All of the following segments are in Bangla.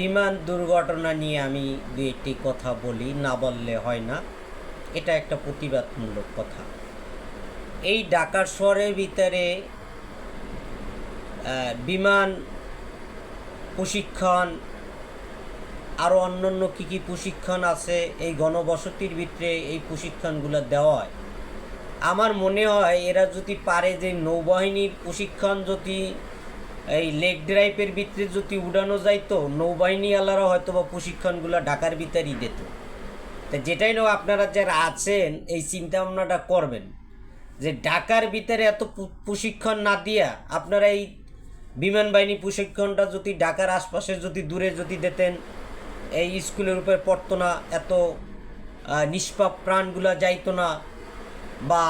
বিমান দুর্ঘটনা নিয়ে আমি দু একটি কথা বলি, না বললে হয় না। এটা একটা প্রতিবাদমূলক কথা। এই ঢাকার শহরের ভিতরে বিমান প্রশিক্ষণ আরও অন্যান্য কী কী প্রশিক্ষণ আছে, এই গণবসতির ভিতরে এই প্রশিক্ষণগুলো দেওয়া হয়। আমার মনে হয় এরা যদি পারে যে নৌবাহিনীর প্রশিক্ষণ যদি এই লেক ড্রাইভের ভিতরে যদি উড়ানো যাইতো নৌবাহিনী আলারা হয়তো বা প্রশিক্ষণগুলো ঢাকার ভিতরেই দিত। তা যেটাই না আপনারা যারা আছেন, এই চিন্তা ভাবনাটা করবেন যে ঢাকার ভিতরে এত প্রশিক্ষণ না দিয়া আপনারা এই বিমান বাহিনী প্রশিক্ষণটা যদি ঢাকার আশপাশে যদি দূরে যদি দিতেন, এই স্কুলের উপরে পড়তো না, এত নিষ্পাপ প্রাণগুলা যাইতো না বা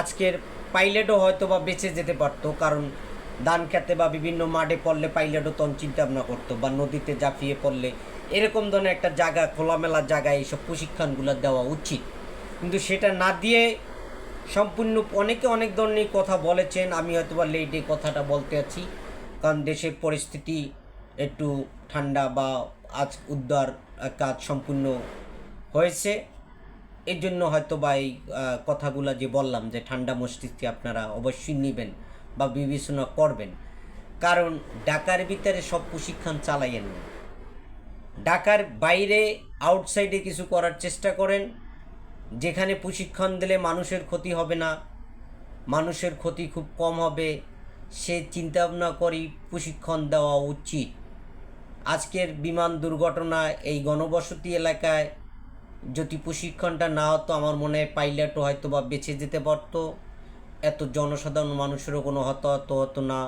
আজকের পাইলটও হয়তো বা বেঁচে যেতে পারতো, কারণ ধান খেতে বা বিভিন্ন মাঠে পড়লে পাইলটও তখন চিন্তা ভাবনা করতো, বা নদীতে জাফিয়ে পড়লে এরকম ধরনের একটা জায়গা, খোলামেলা জায়গায় এইসব প্রশিক্ষণগুলো দেওয়া উচিত। কিন্তু সেটা না দিয়ে সম্পূর্ণ অনেকে অনেক ধরনের কথা বলেছেন, আমি হয়তো বা লেট কথাটা বলতে আছি। কারণ দেশের পরিস্থিতি একটু ঠান্ডা বা আজ উদ্ধার কাজ সম্পূর্ণ হয়েছে। এর জন্য হয়তো বা এই কথাগুলো যে বললাম যে ঠান্ডা মস্তিষ্কে আপনারা অবশ্যই নেবেন। বা বিবেচনা করবেন। কারণ ঢাকার ভিতরে সব প্রশিক্ষণ চালাইয়েন না। ঢাকার বাইরে আউটসাইডে কিছু করার চেষ্টা করেন। যেখানে প্রশিক্ষণ দিলে মানুষের ক্ষতি হবে না। মানুষের ক্ষতি খুব কম হবে। সে চিন্তা ভাবনা করেই প্রশিক্ষণ দেওয়া উচিত। আজকের বিমান দুর্ঘটনা এই গণবসতি এলাকায় যদি প্রশিক্ষণটা না হতো, আমার মনে হয় পাইলটও হয়তো বা বেঁচে যেতে পারতো। এত জনসাধারণ মানুষেরও কোনো হতাহত হতো না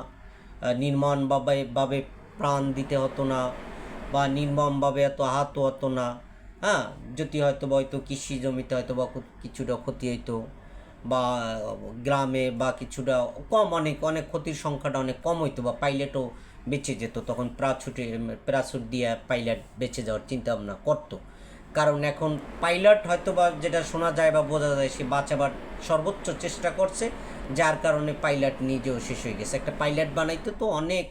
আহ, নির্মমভাবে ভাবে প্রাণ দিতে হতো না বা নির্মমভাবে এত আহত হতো না। হ্যাঁ যদি হয়তো বা হয়তো কৃষি জমিতে হয়তো বা কিছুটা ক্ষতি হইতো বা গ্রামে বা কিছুটা কম অনেক অনেক ক্ষতির সংখ্যাটা অনেক কম হইতো বা পাইলটও বেঁচে যেত তখন প্রাচুটে প্রাছুট দিয়ে পাইলট বেঁচে যাওয়ার চিন্তা ভাবনা করতো। কারণ এখন পাইলট হয়তো বা যেটা শোনা যায় বা বোঝা যায় সে বাঁচাবার সর্বোচ্চ চেষ্টা করছে, যার কারণে পাইলট নিজেও শেষ হয়ে গেছে। একটা পাইলট বানাইতে তো অনেক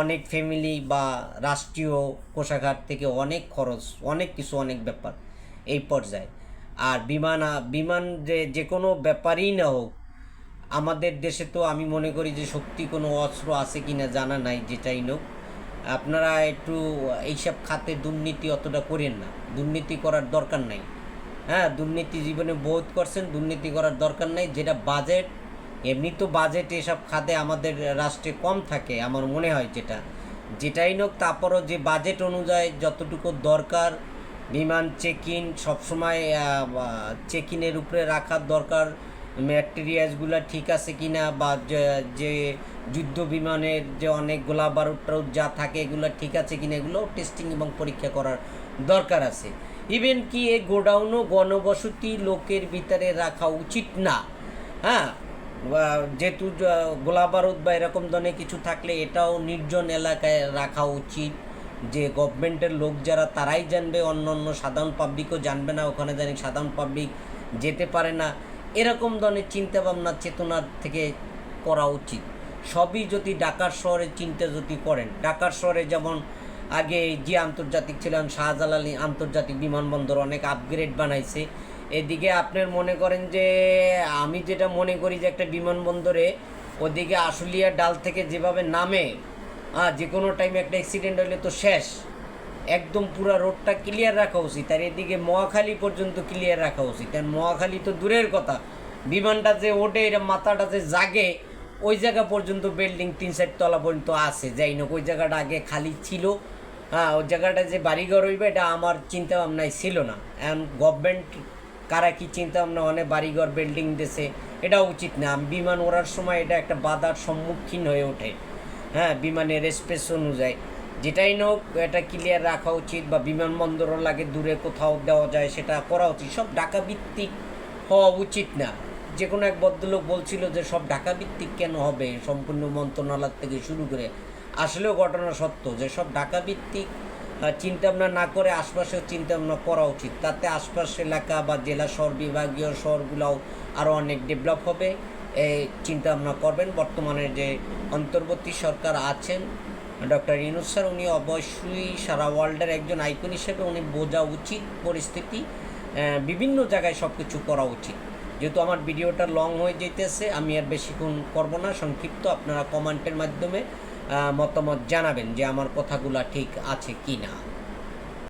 অনেক ফ্যামিলি বা রাষ্ট্রীয় কোষাঘাট থেকে অনেক খরচ, অনেক কিছু, অনেক ব্যাপার এই পর্যায়ে। আর বিমান বিমান যে যে কোনো ব্যাপারই না হোক, আমাদের দেশে তো আমি মনে করি যে সত্যি কোনো অস্ত্র আছে কিনা জানা নাই যেটাই হোক আপনারা একটু এইসব খাতে দুর্নীতি অতটা করেন না। দুর্নীতি করার দরকার নাই। হ্যাঁ দুর্নীতি জীবনে বোধ করছেন, দুর্নীতি করার দরকার নাই। যেটা বাজেট, এমনি তো বাজেট এসব খাতে আমাদের রাষ্ট্রে কম থাকে, আমার মনে হয় যেটা। যেটাই হোক তারপরও যে বাজেট অনুযায়ী যতটুকু দরকার, বিমান চেক ইন সবসময় চেক ইনের উপরে রাখার দরকার ম্যাটেরিয়ালসগুলো ঠিক আছে কিনা, বা, যে- যে যুদ্ধ বিমানের যে অনেক গোলা বারুদ যা থাকে, এগুলো ঠিক আছে কিনা এগুলো টেস্টিং এবং পরীক্ষা করার দরকার আছে। ইভেন কি এই গোডাউনও গণবসতি লোকের ভিতরে রাখা উচিত না। হ্যাঁ যেহেতু গোলা বারুদ বা এরকম ধরনের কিছু থাকলে এটাও নির্জন এলাকায় রাখা উচিত। যে গভর্নমেন্টের লোক যারা, তারাই জানবে, অন্য অন্য সাধারণ পাবলিকও জানবে না, ওখানে জানি সাধারণ পাবলিক যেতে পারে না। এরকম ধরনের চিন্তা ভাবনা চেতনা থেকে করা উচিত। সবই যদি ঢাকার শহরে চিন্তা যদি করেন, ঢাকার শহরে যেমন আগে যে আন্তর্জাতিক ছিলেন শাহজালাল আন্তর্জাতিক বিমানবন্দর অনেক আপগ্রেড বানাইছে। এদিকে আপনার মনে করেন যে, আমি যেটা মনে করি যে একটা বিমানবন্দরে ওদিকে আশুলিয়া ডাল থেকে যেভাবে নামে হ্যাঁ যে কোনো টাইমে একটা অ্যাক্সিডেন্ট হলে তো শেষ। একদম পুরো রোডটা ক্লিয়ার রাখা উচিত। আর এদিকে মহাখালী পর্যন্ত ক্লিয়ার রাখা উচিত। আর মহাখালী তো দূরের কথা। বিমানটা যে ওঠে এটা মাথাটা যে জাগে ওই জায়গা পর্যন্ত বিল্ডিং তিন চার তলা পর্যন্ত আছে, যাই না ওই জায়গাটা আগে খালি ছিল। হ্যাঁ ওই জায়গাটা যে বাড়িঘর হইবে, এটা আমার চিন্তা ভাবনায় ছিল না। এখন গভর্নমেন্ট কারা কি চিন্তা ভাবনা অনেক বাড়িঘর বিল্ডিং দেশে এটা উচিত না। বিমান ওড়ার সময় এটা একটা বাধার সম্মুখীন হয়ে ওঠে। হ্যাঁ বিমানের স্পেস অনুযায়ী। যেটাই হোক, এটা ক্লিয়ার রাখা উচিত বা বিমানবন্দরও লাগে, দূরে কোথাও দেওয়া যায়, সেটা করা উচিত। সব ঢাকা ভিত্তিক হওয়া উচিত না। যে কোনো এক ভদ্রলোক বলছিল যে, সব ঢাকা ভিত্তিক কেন হবে? সম্পূর্ণ মন্ত্রণালয় থেকে শুরু করে। আসলেও ঘটনা সত্য যে, সব ঢাকা ভিত্তিক চিন্তা ভাবনা না করে আশপাশেও চিন্তা ভাবনা করা উচিত। তাতে আশপাশ এলাকা বা জেলা শহর বিভাগীয় শহরগুলোও আরও অনেক ডেভেলপ হবে। এই চিন্তা ভাবনা করবেন। বর্তমানে যে অন্তর্বর্তী সরকার আছেন, ডক্টর ইনুস স্যার, উনি অবশ্যই সারা ওয়ার্ল্ডের একজন আইকন হিসেবে উনি বোঝা উচিত পরিস্থিতি। বিভিন্ন জায়গায় সব কিছু করা উচিত। যেহেতু আমার ভিডিওটা লং হয়ে যেতেছে আমি আর বেশিক্ষণ করব না। সংক্ষিপ্ত আপনারা কমেন্টের মাধ্যমে মতামত জানাবেন যে আমার কথাগুলো ঠিক আছে কি না